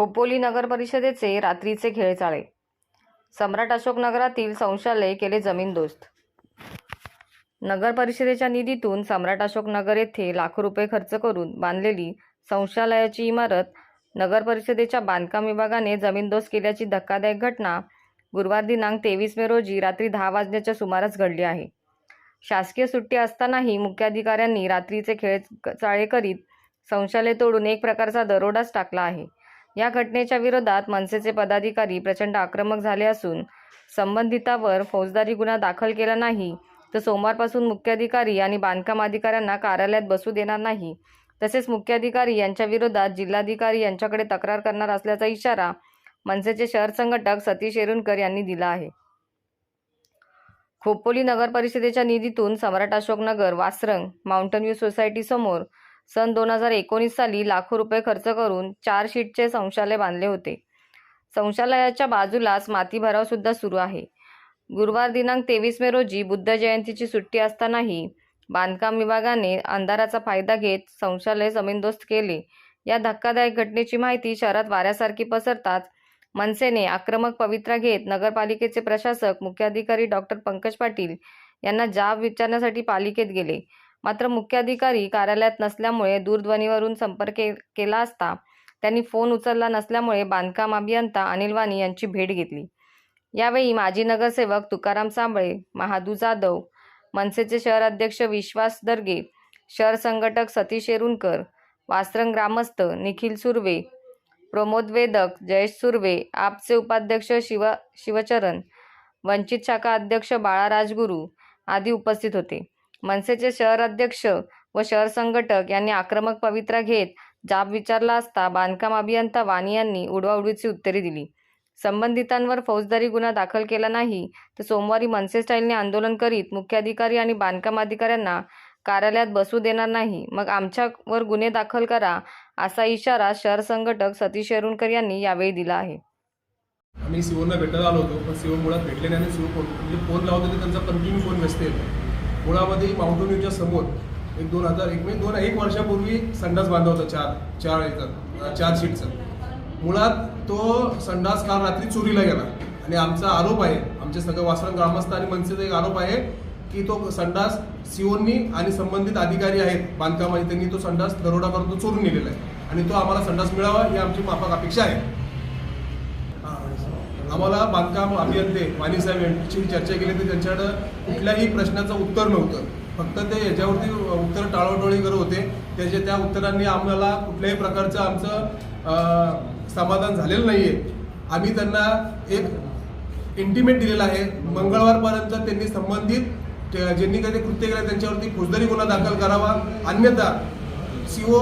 खोपोली नगर परिषदेचे रात्रीचे खेळ चाळे. सम्राट अशोक नगरातील संशयालय केले जमीनदोस्त नगर परिषदेच्या निधीतून सम्राट अशोक नगर येथे लाखो रुपये खर्च करून बांधलेली संशयालयाची इमारत नगर परिषदेच्या बांधकाम विभागाने जमीनदोस्त केल्याची धक्कादायक घटना गुरुवार दिनांक तेवीस मे रोजी रात्री दहा वाजण्याच्या सुमारास घडली आहे. शासकीय सुट्टी असतानाही मुख्याधिकाऱ्यांनी रात्रीचे खेळ चाळे करीत संशयालय तोडून एक प्रकारचा दरोडाच टाकला आहे. या घटनेच्या विरोधात मनसेचे पदाधिकारी प्रचंड आक्रमक झाले असून संबंधितावर फौजदारी गुन्हा दाखल केला नाही. तर सोमवारपासून मुख्याधिकारी आणि बांधकाम अधिकाऱ्यांना कार्यालयात बसू देणार नाही. तसेच मुख्याधिकारी यांच्या विरोधात जिल्हाधिकारी यांच्याकडे तक्रार करणार असल्याचा इशारा मनसेचे शहर संघटक सतीश एरुनकर यांनी दिला आहे. खोपोली नगर परिषदेच्या निधीतून Samrat Ashoknagar Vasrang mountain view society समोर सन दोन हजार एकोणीस साली लाखो रुपये खर्च करून चार शीटचे संशालय बांधले होते. संशालयाच्या बाजूलाच माती भराव सुद्धा सुरू आहे. गुरुवार दिनांक तेवीस मे रोजी बुद्ध जयंतीची सुट्टी असतानाही बांधकाम विभागाने अंधाराचा फायदा घेत संशालय जमीनदोस्त केले. या धक्कादायक घटनेची माहिती शहरात वाऱ्यासारखी पसरताच मनसेने आक्रमक पवित्रा घेत नगरपालिकेचे प्रशासक मुख्याधिकारी डॉक्टर पंकज पाटील यांना जाब विचारण्यासाठी पालिकेत गेले. मात्र मुख्याधिकारी कार्यालयात नसल्यामुळे दूरध्वनीवरून संपर्क केला असता त्यांनी फोन उचलला नसल्यामुळे बांधकाम अभियंता अनिल वाणी यांची भेट घेतली. यावेळी माजी नगरसेवक तुकाराम सांबळे महादू जाधव मनसेचे शहर अध्यक्ष विश्वास दर्गे शहर संघटक सतीश शेरुनकर वासरंग ग्रामस्थ निखिल सुर्वे प्रमोद वेदक जयेश सुर्वे आपचे उपाध्यक्ष शिव शिवचरण वंचित शाखा अध्यक्ष बाळा राजगुरू आदी उपस्थित होते. मनसेचे शहर अध्यक्ष व शहर संघटक यांनी आक्रमक पवित्रा घेत जाब विचारला असता बांधकाम अभियंता वाणी यांनी उडवाउडवीची उत्तरे दिली. संबंधितांवर फौजदारी गुन्हा दाखल केला नाही तर सोमवारी मनसे स्टाईलने आंदोलन करीत मुख्याधिकारी आणि बांधकाम अधिकाऱ्यांना कार्यालयात बसू देणार नाही. मग आमच्यावर गुन्हे दाखल करा असा इशारा शहर संघटक सतीश येरुणकर यांनी यावेळी दिला आहे. आम्ही सीओना भेटायला आलो होतो पण सीओ मुळात भेटले नाही आणि सीओ फोन म्हणजे फोन लावत होते त्यांचा कंटिन्यू फोन व्यस्त येतो. मुळामध्ये माउंटन व्ह्यूच्या समोर एक दोन हजार एक म्हणजे दोन एक वर्षापूर्वी संडास बांधला होता चार चार याचा चार सीटचा मुळात तो संडास काल रात्री चोरीला गेला. आणि आमचा आरोप आहे आमचे सगळं वासरण ग्रामस्थ आणि मनसेचा एक आरोप आहे की तो संडास सीओनी आणि संबंधित अधिकारी आहेत बांधकामाने त्यांनी तो संडास दरोडा करून तो चोरून नेलेला आहे. आणि तो आम्हाला संडास मिळावा ही आमची माफक अपेक्षा आहे. आम्हाला बांधकाम अभियंते वाणी साहेब यांची चर्चा केली तर त्यांच्याकडं कुठल्याही प्रश्नाचं उत्तर नव्हतं. फक्त ते याच्यावरती उत्तर टाळोटोळी करत होते. त्याच्या त्या उत्तरांनी आम्हाला कुठल्याही प्रकारचं आमचं समाधान झालेलं नाही आहे आम्ही त्यांना एक इंटिमेट दिलेला आहे. मंगळवारपर्यंत त्यांनी संबंधित ज्यांनी काही कृत्य केलं त्यांच्यावरती फौजदारी गुन्हा दाखल करावा. अन्यथा सीओ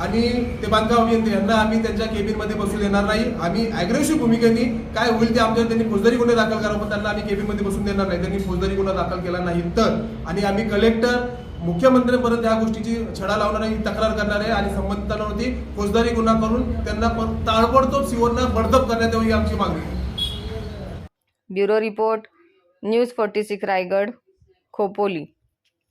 आणि ते बांधकाम अभियंते यांना आम्ही त्यांच्या केबिनमध्ये बसू देणार नाही. आम्ही अग्रेसिव्ह भूमिकेने काय होईल ते आमच्या त्यांनी फौजदारी गुन्हे दाखल करावं पण त्यांना आम्ही केबिनमध्ये बसून देणार नाही. त्यांनी फौजदारी गुन्हा दाखल केला नाही. तर आणि आम्ही कलेक्टर मुख्यमंत्र्यांपर्यंत या गोष्टीची छडा लावणार आहे ही तक्रार करणार आहे. आणि संबंधितांवरती फौजदारी गुन्हा करून त्यांना पर- ताबडतोब सीओना बडदप करण्यात यावी ही आमची मागणी bureau report news forty six Raigad Khopoli.